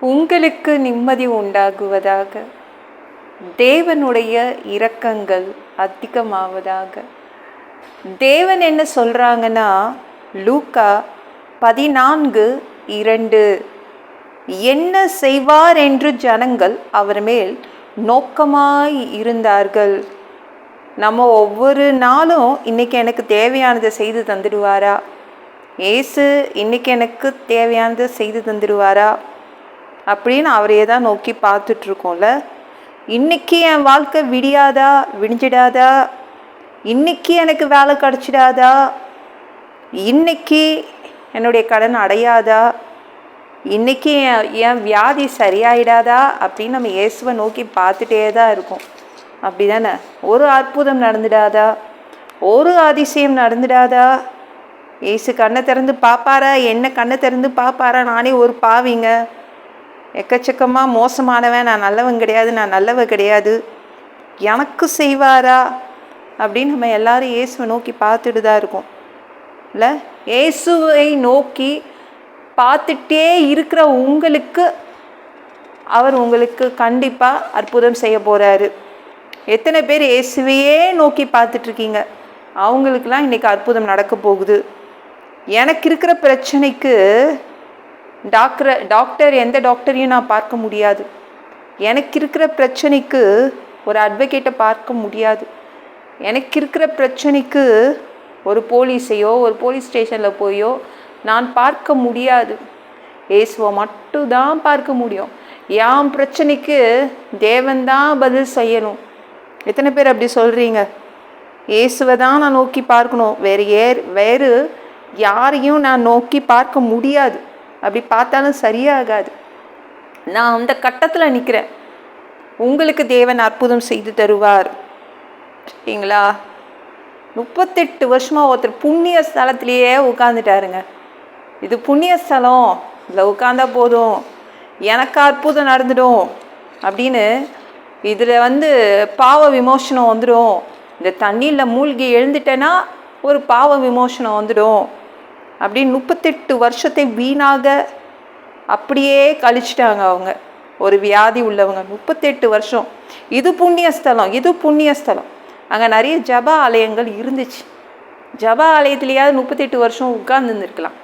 உங்களுக்கு நிம்மதி உண்டாகுவதாக. தேவனுடைய இரக்கங்கள் அதிகமாவதாக. தேவன் என்ன சொல்கிறாங்கன்னா லூக்கா பதினான்கு இரண்டு. என்ன செய்வார் என்று ஜனங்கள் அவர் மேல் நோக்கமாய் இருந்தார்கள். நம்ம ஒவ்வொரு நாளும் இன்றைக்கி எனக்கு தேவையானதை செய்து தந்துடுவாரா? ஏசு இன்றைக்கி எனக்கு தேவையானதை செய்து தந்துடுவாரா? அப்படின்னு அவரையே தான் நோக்கி பார்த்துட்ருக்கோம்ல. இன்னைக்கு என் வாழ்க்கை விடியாதா விடிஞ்சிடாதா? இன்றைக்கி எனக்கு வேலை கிடச்சிடாதா? இன்றைக்கி என்னுடைய கடன் அடையாதா? இன்றைக்கி என் என் வியாதி சரியாயிடாதா? அப்படின்னு நம்ம இயேசுவை நோக்கி பார்த்துட்டே தான் இருக்கோம். அப்படி தானே ஒரு அற்புதம் நடந்துடாதா? ஒரு அதிசயம் நடந்துடாதா? ஏசு கண்ணை திறந்து பார்ப்பாரா? என்ன கண்ணை திறந்து பார்ப்பாரா? நானே ஒரு பாவிங்க. எக்கச்சக்கமாக மோசமானவன் நான் நல்லவன் கிடையாது நான் நல்லவ கிடையாது. எனக்கு செய்வாரா? அப்படின்னு நம்ம எல்லாரும் இயேசுவை நோக்கி பார்த்துட்டு தான் இருக்கோம். இல்லை? இயேசுவை நோக்கி பார்த்துட்டே இருக்கிற உங்களுக்கு அவர் உங்களுக்கு கண்டிப்பாக அற்புதம் செய்ய போகிறாரு எத்தனை பேர் இயேசுவையே நோக்கி பார்த்துட்ருக்கீங்க? அவங்களுக்கெல்லாம் இன்றைக்கி அற்புதம் நடக்க போகுது. எனக்கு இருக்கிற பிரச்சனைக்கு டாக்டர் டாக்டர் எந்த டாக்டரையும் நான் பார்க்க முடியாது. எனக்கு இருக்கிற பிரச்சனைக்கு ஒரு அட்வொகேட்டை பார்க்க முடியாது. எனக்கு இருக்கிற பிரச்சனைக்கு ஒரு போலீஸையோ ஒரு போலீஸ் ஸ்டேஷனில் போயோ நான் பார்க்க முடியாது. இயேசுவை மட்டும்தான் பார்க்க முடியும். என் பிரச்சனைக்கு தேவன்தான் பதில் செய்யணும். எத்தனை பேர் அப்படி சொல்கிறீங்க இயேசுவை தான் நான் நோக்கி பார்க்கணும். வேறு ஏர் வேறு யாரையும் நான் நோக்கி பார்க்க முடியாது. அப்படி பார்த்தாலும் சரியாகாது. நான் அந்த கட்டத்தில் நிற்கிறேன் உங்களுக்கு தேவன் அற்புதம் செய்து தருவார். சரிங்களா? முப்பத்தெட்டு வருஷமாக ஒருத்தர் புண்ணிய ஸ்தலத்திலேயே உட்காந்துட்டாருங்க இது புண்ணிய ஸ்தலம். இதில் உட்காந்தா போதும். எனக்கு அற்புதம் நடந்துடும். அப்படின்னு இதில் வந்து பாவ விமோசனம் வந்துடும். இந்த தண்ணியில் மூழ்கி எழுந்துட்டேன்னா ஒரு பாவ விமோசனம் வந்துடும். அப்படின்னு முப்பத்தெட்டு வருஷத்தை வீணாக அப்படியே கழிச்சிட்டாங்க அவங்க. ஒரு வியாதி உள்ளவங்க. முப்பத்தெட்டு வருஷம். இது புண்ணிய ஸ்தலம் இது புண்ணிய ஸ்தலம் அங்கே நிறைய ஜப ஆலயங்கள் இருந்துச்சு. ஜப ஆலயத்துலேயாவது முப்பத்தெட்டு வருஷம் உட்கார்ந்துருந்துருக்கலாம்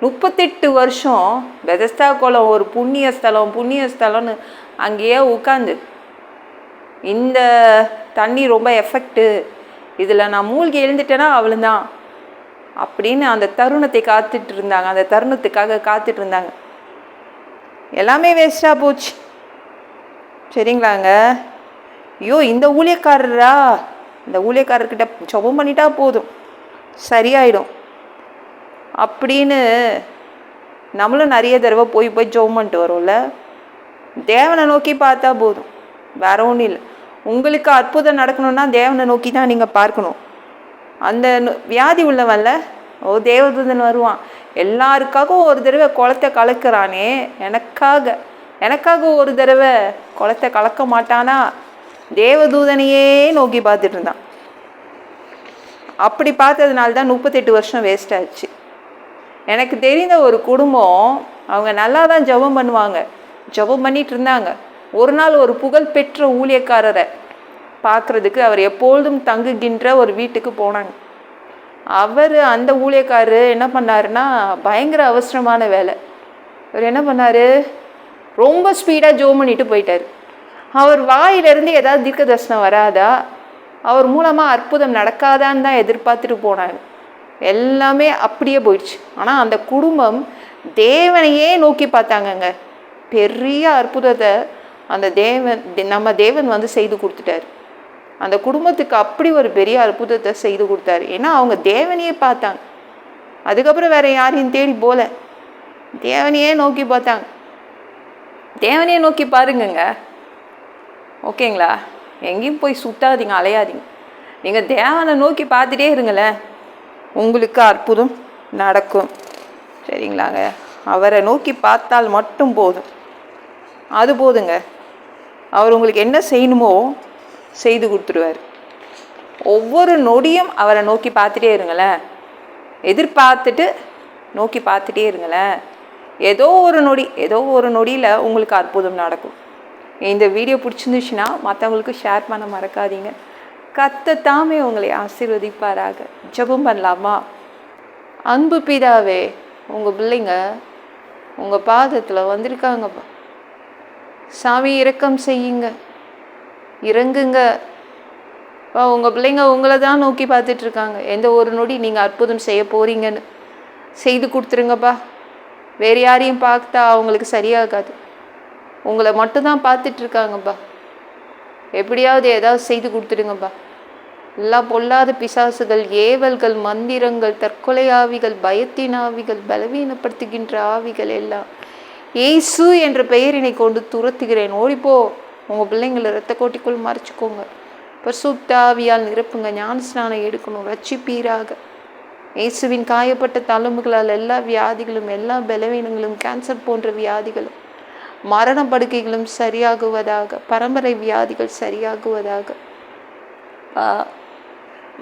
முப்பத்தெட்டு வருஷம் பெதஸ்தா குளம் ஒரு புண்ணிய ஸ்தலம் புண்ணிய ஸ்தலம்னு அங்கேயே உட்காந்து இந்த தண்ணி ரொம்ப எஃபெக்ட்டு இதில் நான் மூழ்கி எழுந்துட்டேன்னா அவ்வளோதான் அப்படின்னு அந்த தருணத்தை காத்துட்டு இருந்தாங்க அந்த தருணத்துக்காக காத்துட்டு இருந்தாங்க எல்லாமே வேஸ்ட்டாக போச்சு. சரிங்களாங்க? ஐயோ இந்த ஊழியக்காரரா? இந்த ஊழியக்காரர்கிட்ட ஜபம் பண்ணிட்டா போதும். சரியாயிடும். அப்படின்னு நம்மளும் நிறைய தடவை போய் போய் ஜபம் பண்ணிட்டு வரோம்ல. தேவனை நோக்கி பார்த்தா போதும். வேற ஒன்றும் இல்லை. உங்களுக்கு அற்புதம் நடக்கணும்னா தேவனை நோக்கி தான் நீங்கள் பார்க்கணும். அந்த நு- வியாதி உள்ளவன்ல ஓ தேவதூதன் வருவான். எல்லாருக்காகவும் ஒரு தடவை குளத்தை கலக்கிறானே எனக்காக. எனக்காக ஒரு தடவை குளத்தை கலக்க மாட்டானா? தேவதூதனையே நோக்கி பார்த்துட்டு இருந்தான். அப்படி பார்த்ததுனால தான் முப்பத்தெட்டு வருஷம் வேஸ்ட் ஆச்சு. எனக்கு தெரிந்த ஒரு குடும்பம் அவங்க நல்லா தான் ஜெபம் பண்ணுவாங்க. ஜெபம் பண்ணிட்டு இருந்தாங்க. ஒரு நாள் ஒரு புகழ்பெற்ற ஊழியக்காரரை பார்க்குறதுக்கு அவர் எப்பொழுதும் தங்குகின்ற ஒரு வீட்டுக்கு போனாங்க. அவர் அந்த ஊழியக்காரர் என்ன பண்ணாருன்னா பயங்கர அவசரமான வேலை. அவர் என்ன பண்ணாரு? ரொம்ப ஸ்பீடாக ஜோம் பண்ணிட்டு போயிட்டார். அவர் வாயிலிருந்து ஏதாவது தீர்க்க தரிசனம் வராதா? அவர் மூலமாக அற்புதம் நடக்காதான்னு தான் எதிர்பார்த்துட்டு போனாங்க எல்லாமே அப்படியே போயிடுச்சு. ஆனால் அந்த குடும்பம் தேவனையே நோக்கி பார்த்தாங்கங்க. பெரிய அற்புதத்தை அந்த தேவன் நம்ம தேவன் வந்து செய்து கொடுத்துட்டாரு. அந்த குடும்பத்துக்கு அப்படி ஒரு பெரிய அற்புதத்தை செய்து கொடுத்தாரு. ஏன்னா அவங்க தேவனையே பார்த்தாங்க. அதுக்கப்புறம் வேற யாரையும் தேடி போல. தேவனையே நோக்கி பார்த்தாங்க. தேவனையே நோக்கி பாருங்கங்க. ஓகேங்களா? எங்கேயும் போய் சுத்தாதீங்க அலையாதீங்க. நீங்கள் தேவனை நோக்கி பார்த்துட்டே இருங்களேன். உங்களுக்கு அற்புதம் நடக்கும். சரிங்களாங்க? அவரை நோக்கி பார்த்தால் மட்டும் போதும். அது போதுங்க. அவர் உங்களுக்கு என்ன செய்யணுமோ செய்து கொடுத்துருவார் ஒவ்வொரு நொடியும் அவரை நோக்கி பார்த்துட்டே இருங்களேன். எதிர்பார்த்துட்டு நோக்கி பார்த்துட்டே இருங்களேன். ஏதோ ஒரு நொடி ஏதோ ஒரு நொடியில் உங்களுக்கு அற்புதம் நடக்கும். இந்த வீடியோ பிடிச்சிருந்துச்சுன்னா மற்றவங்களுக்கு ஷேர் பண்ண மறக்காதீங்க. கத்தத்தாமே உங்களை ஆசீர்வதிப்பாராக. ஜெபம் பண்ணலாமா? அன்பு பிதாவே உங்கள் பிள்ளைங்க உங்கள் பாதத்தில் வந்திருக்காங்கப்பா. சாமி இரக்கம் செய்யுங்க. இறங்குங்க. பா உங்கள் பிள்ளைங்க உங்களை தான் நோக்கி பார்த்துட்ருக்காங்க. எந்த ஒரு நொடி நீங்கள் அற்புதம் செய்ய போறீங்கன்னு. செய்து கொடுத்துருங்கப்பா. வேறு யாரையும் பார்த்தா அவங்களுக்கு சரியாகாது. உங்களை மட்டும்தான் பார்த்துட்ருக்காங்கப்பா. எப்படியாவது ஏதாவது செய்து கொடுத்துடுங்கப்பா. எல்லா பொல்லாத பிசாசுகள் ஏவல்கள் மந்திரங்கள் தற்கொலை ஆவிகள் பயத்தின் ஆவிகள் பலவீனப்படுத்துகின்ற ஆவிகள் எல்லாம். ஏசு என்ற பெயரினை கொண்டு துரத்துகிறேன். ஓடிப்போ. உங்கள் பிள்ளைங்களை ரத்த கோட்டிக்குள் மறைச்சிக்கோங்க. பரிசுத்தாவியால் நிரப்புங்க. ஞான ஸ்நானம் எடுக்கணும். ரட்சிப்பீராக. இயேசுவின் காயப்பட்ட தழும்புகளால் எல்லா வியாதிகளும் எல்லா பலவீனங்களும் கேன்சர் போன்ற வியாதிகளும் மரண படுக்கைகளும் சரியாகுவதாக பரம்பரை வியாதிகள் சரியாகுவதாக.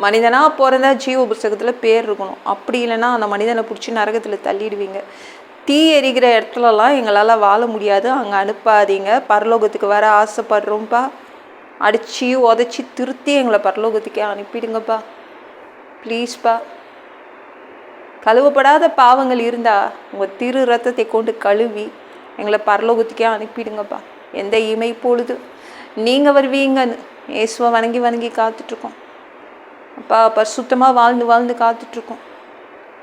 மனிதனாக பிறந்தா ஜீவ புஸ்தகத்தில் பேர் இருக்கணும். அப்படி இல்லைன்னா அந்த மனிதனை பிடிச்சி நரகத்தில் தள்ளிடுவீங்க. தீ எரிகிற இடத்துலலாம் எங்களால் வாழ முடியாது. அங்கே அனுப்பாதீங்க. பரலோகத்துக்கு வர ஆசைப்படுறோம்ப்பா அடித்து உதச்சி திருத்தி எங்களை பரலோகத்துக்கே அனுப்பிடுங்கப்பா. ப்ளீஸ்ப்பா கழுவப்படாத பாவங்கள் இருந்தால் உங்கள் திரு ரத்தத்தை கொண்டு கழுவி எங்களை பரலோகத்துக்கே அனுப்பிடுங்கப்பா. எந்த இமை பொழுது. நீங்கள் வருவீங்கன்னு இயேசுவை வணங்கி வணங்கி காத்துட்ருக்கோம். அப்பா பரிசுத்தமாக வாழ்ந்து வாழ்ந்து காத்துட்ருக்கோம்.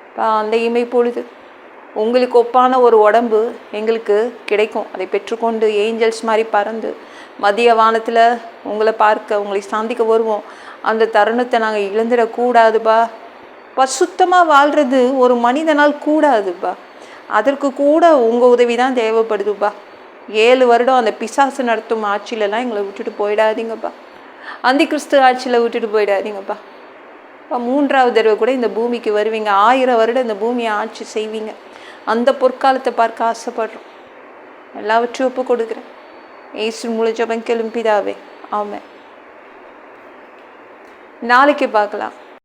அப்பா அந்த இமை பொழுது. உங்களுக்கு ஒப்பான ஒரு உடம்பு எங்களுக்கு கிடைக்கும். அதை பெற்றுக்கொண்டு ஏஞ்சல்ஸ் மாதிரி பறந்து மதிய வானத்தில் உங்களை பார்க்க உங்களை சந்திக்க வருவோம். அந்த தருணத்தை நாங்கள் இழந்துடக்கூடாதுப்பா. பசுத்தமாக வாழ்கிறது ஒரு மனிதனால் கூடாதுப்பா. அதற்கு கூட உங்கள் உதவி தான் தேவைப்படுதுப்பா. ஏழு வருடம் அந்த பிசாசு நடத்தும் ஆட்சியிலலாம் எங்களை விட்டுட்டு போயிடாதீங்கப்பா. அந்தி கிறிஸ்து ஆட்சியில் விட்டுட்டு போயிடாதீங்கப்பா. மூன்றாவது தடவை கூட இந்த பூமிக்கு வருவீங்க. ஆயிரம் வருடம் இந்த பூமியை ஆட்சி செய்வீங்க. அந்த பொற்காலத்தை பார்க்க ஆசைப்படுறோம். எல்லாவற்றையும் ஒப்பு கொடுக்குறேன். ஏசு முழு கிளம்பிதாவே ஆமாம் நாளைக்கு பார்க்கலாம்.